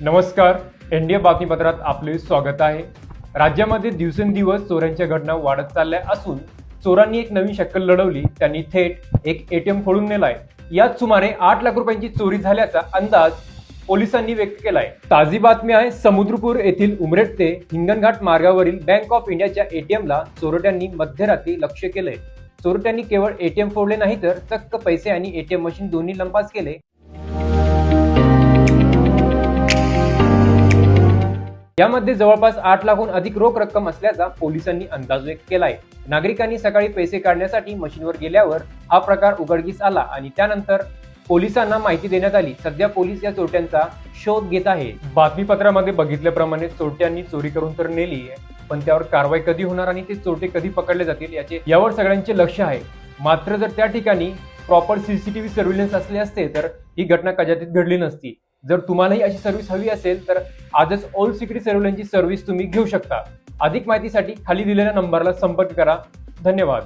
नमस्कार. एनडीए बातमीपत्रात आपले स्वागत आहे. राज्यामध्ये दिवसेंदिवस चोऱ्यांच्या घटना वाढत चालल्या असून चोरांनी एक नवीन शक्कल लढवली. त्यांनी थेट एक एटीएम फोडून नेलाय. यात सुमारे आठ लाख रुपयांची चोरी झाल्याचा अंदाज पोलिसांनी व्यक्त केलाय. ताजी बातमी आहे समुद्रपूर येथील उमरेड ते हिंगणघाट मार्गावरील बँक ऑफ इंडियाच्या एटीएमला चोरट्यांनी मध्यरात्री लक्ष केलंय. चोरट्यांनी केवळ एटीएम फोडले नाही तर चक्क पैसे आणि एटीएम मशीन दोन्ही लंपास केले. यामध्ये जवळपास आठ लाखहून अधिक रोख रक्कम असल्याचा पोलिसांनी अंदाज व्यक्त केलाय. नागरिकांनी सकाळी पैसे काढण्यासाठी मशीनवर गेल्यावर हा प्रकार उघडकीस आला आणि त्यानंतर पोलिसांना माहिती देण्यात आली. सध्या पोलीस या चोरट्यांचा शोध घेत आहे. बातमीपत्रामध्ये बघितल्याप्रमाणे चोरट्यांनी चोरी करून तर नेली आहे पण त्यावर कारवाई कधी होणार आणि ते चोरटे कधी पकडले जातील याचे यावर सगळ्यांचे लक्ष आहे. मात्र जर त्या ठिकाणी प्रॉपर सीसीटीव्ही सर्व्हिलन्स असले असते तर ही घटना कदाचित घडली नसती. जर तुम्हालाही अशी सर्व्हिस हवी असेल तर आजच ऑल सिक्रेट सर्व्हिलन्सची सर्व्हिस तुम्ही घेऊ शकता. अधिक माहितीसाठी खाली दिलेल्या नंबरला संपर्क करा. धन्यवाद.